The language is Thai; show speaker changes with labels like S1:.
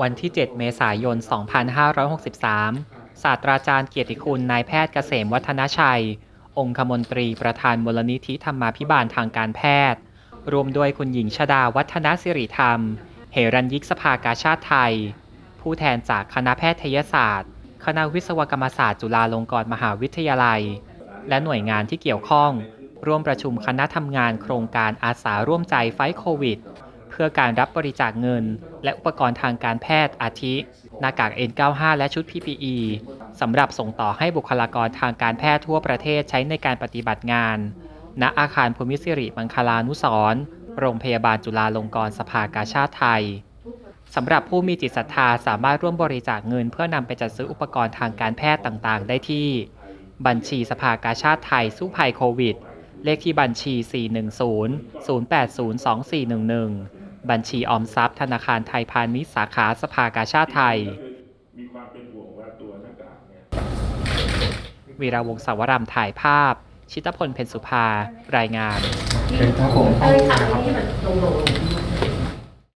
S1: วันที่ 7 เมษายน 2563 ศาสตราจารย์เกียรติคุณนายแพทย์เกษมวัฒนชัย องคมนตรีประธานมูลนิธิธรรมาภิบาลทางการแพทย์ รวมด้วยคุณหญิงชดาวัฒนสิริธรรม เหรัญยิกสภากาชาติไทย ผู้แทนจากคณะแพทยศาสตร์ คณะวิศวกรรมศาสตร์จุฬาลงกรณ์มหาวิทยาลัย และหน่วยงานที่เกี่ยวข้อง ร่วมประชุมคณะทำงานโครงการอาสาร่วมใจไฟท์โควิด เพื่อการรับบริจาคเงิน และอุปกรณ์ทางการแพทย์อาทิ หน้ากาก N95 และชุด PPE สำหรับส่งต่อให้บุคลากรทางการแพทย์ทั่วประเทศใช้ในการปฏิบัติงาน ณ อาคารภูมิสิริมังคลานุสร์โรงพยาบาลจุฬาลงกรณ์สภากาชาติไทยสำหรับผู้มีจิตศรัทธาสามารถร่วมบริจาคเงิน เพื่อนำไปจัดซื้ออุปกรณ์ทางการแพทย์ต่างๆ ได้ที่ บัญชีสภากาชาติไทยสู้ภัยโควิด เลขที่บัญชี 410 080 2411 บัญชีออมทรัพย์ธนาคารไทยพาณิชย์สาขาสภากาชาติไทย
S2: มีความเป็นห่วงว่าตัวหน้ากากเนี่ย
S1: วีระวงศ์สาวรำถ่ายภาพ ชิตพล เพ็ญสุภา รายงาน
S3: เป็นครับผม
S4: เอ้ยขับที่มันลงลง